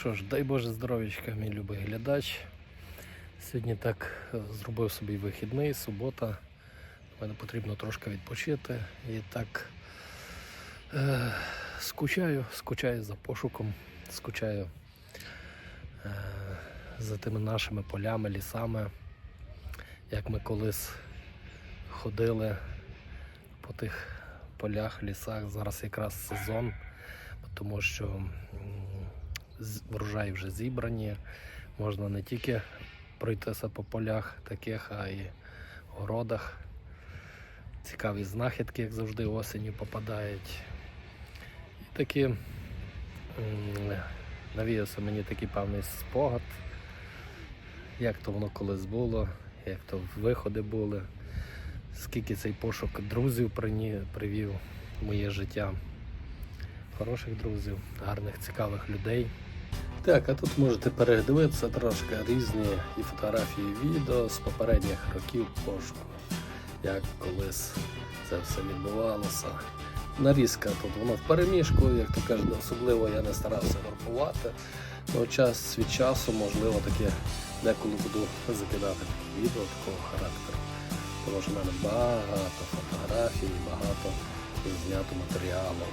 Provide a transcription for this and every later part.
Що ж, дай Боже здоров'ячка, мій любий глядач. Сьогодні так е, зробив собі вихідний, субота. Мене потрібно трошки відпочити. І так е, скучаю, скучаю за пошуком, скучаю е, за тими нашими полями, лісами, як ми колись ходили по тих полях, лісах. Зараз якраз сезон, тому що врожаї вже зібрані. Можна не тільки пройтися по полях таких, а й городах. Цікаві знахідки, як завжди, осінню попадають. І такі навіявся мені такий певний спогад, як то воно колись було, як то виходи були, скільки цей пошук друзів привів в моє життя. Хороших друзів, гарних, цікавих людей. Так, а тут можете передивитися трошки різні і фотографії, і відео з попередніх років пошуку, як колись це все відбувалося. Нарізка тут воно в переміжку, як то кажуть, особливо я не старався групувати. Ну, час від часу, можливо, таке деколи буду закидати такі відео такого характеру. Тому що в мене багато фотографій, багато знято матеріалу.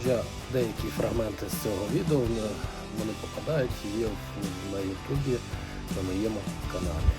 Вже деякі фрагменти з цього відео в- вони попадають є на Ютубі на моєму каналі.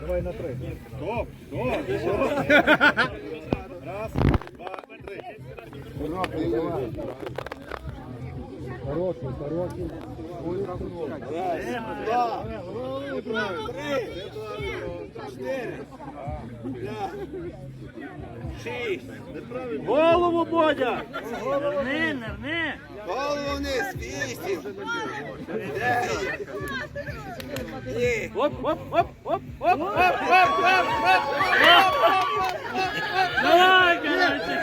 Давай на три. Стоп, стоп. Раз, два, три. Хороший, хороший. Два, три, чотири, п'ять, шість. Голову, Бодя! Нерни, нерни! Голову вниз, вісім. Дев'ять. Ні. Оп, оп, оп, оп, оп, оп, оп, оп, оп, Давай, короче!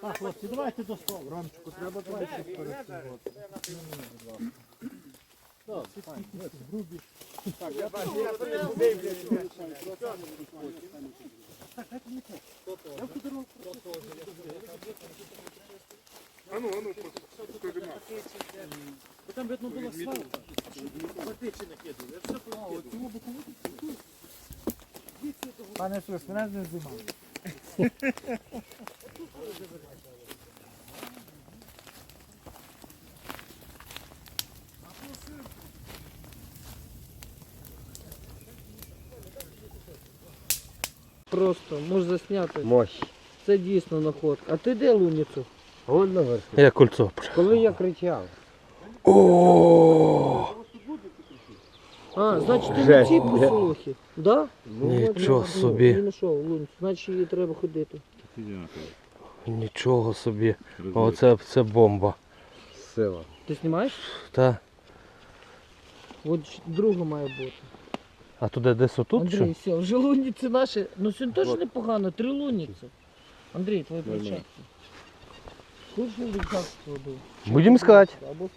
Так, хлопці, давайте до столу. Рамчику треба давайте пересувати. Ну, ну, так, грубі. Так, я бачу, я прийду. Так, як мені Я в дорогу. А ну, а ну, Бо там видно було свалка. Потичі накидали. Я все понакидав. Цього боку Пане Шрус, мене не знімали. Просто можеш засняти. Мощь. Це дійсно находка. А ти де луніцю? Вон наверх. Я кольцо. Коли я кричав. О, А, значить ти на Жесть, посухі. Да? Нічого Ну, собі. Він знайшов луніцю, значить її треба ходити. Нічого собі. Оце це бомба. Сила. Ти знімаєш? Так. От друга має бути. А туди десь отут? Андрій, все, вже луніці наші. Ну сьогодні теж непогано, три луніці. Андрій, твої перчатки. Хочеш рюкзак складу? Будемо искать. Або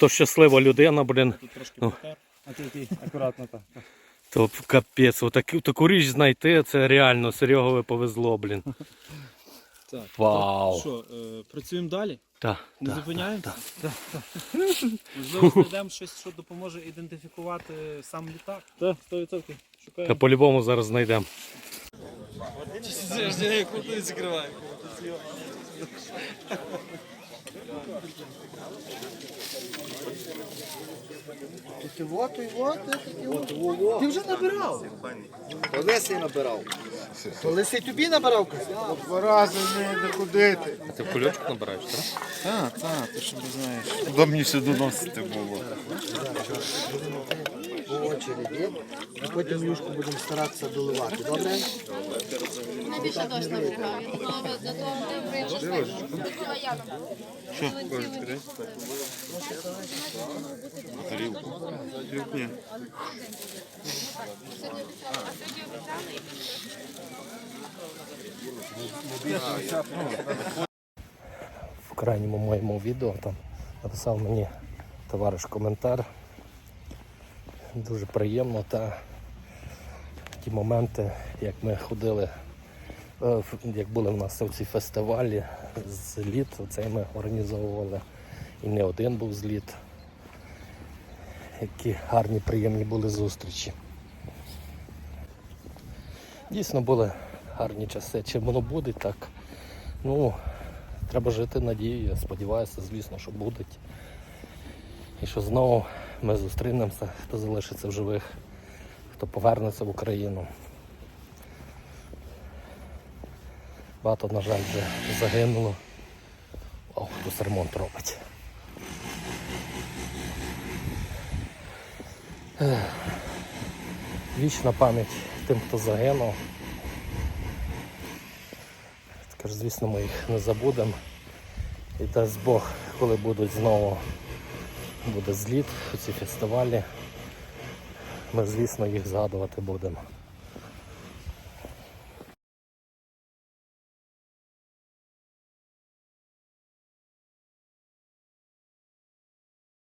То щаслива людина, блін. Ну. А ти? Акуратно так. То капець, отаку, таку річ знайти, це реально Серегові повезло, блін. Так. Вау. Що, е, працюємо далі? Так, Не так. зупиняємося? Можливо, знайдемо щось, що допоможе ідентифікувати сам літак. Так, 100%. Та по-любому зараз знайдемо. Ти вот, і вот, і вот. Ти вже набирав. Колись я набирав. Колись я тобі набирав. Два рази не, ходити. А ти в кульочку набираєш, так? Так, так, ти що не знаєш. Удобніше доносити було. По очереді. І потім юшку будемо старатися доливати, добре? Найбільше дощ напрягав. До того не прийшов. До того я В крайньому моєму відео там написав мені товариш коментар. Дуже приємно та ті моменти, як ми ходили, е, як були в нас ці фестивалі, зліт, цей ми організовували. І не один був зліт. Які гарні, приємні були зустрічі. Дійсно були гарні часи. Чи воно буде так? Ну, треба жити надією. Сподіваюся, звісно, що будуть. І що знову ми зустрінемося, хто залишиться в живих, хто повернеться в Україну. Багато, на жаль, вже загинуло. О, хтось ремонт робить. Вічна пам'ять тим, хто загинув. Також, звісно, ми їх не забудемо. І дасть Бог, коли будуть знову буде зліт, ці фестивалі, ми, звісно, їх згадувати будемо.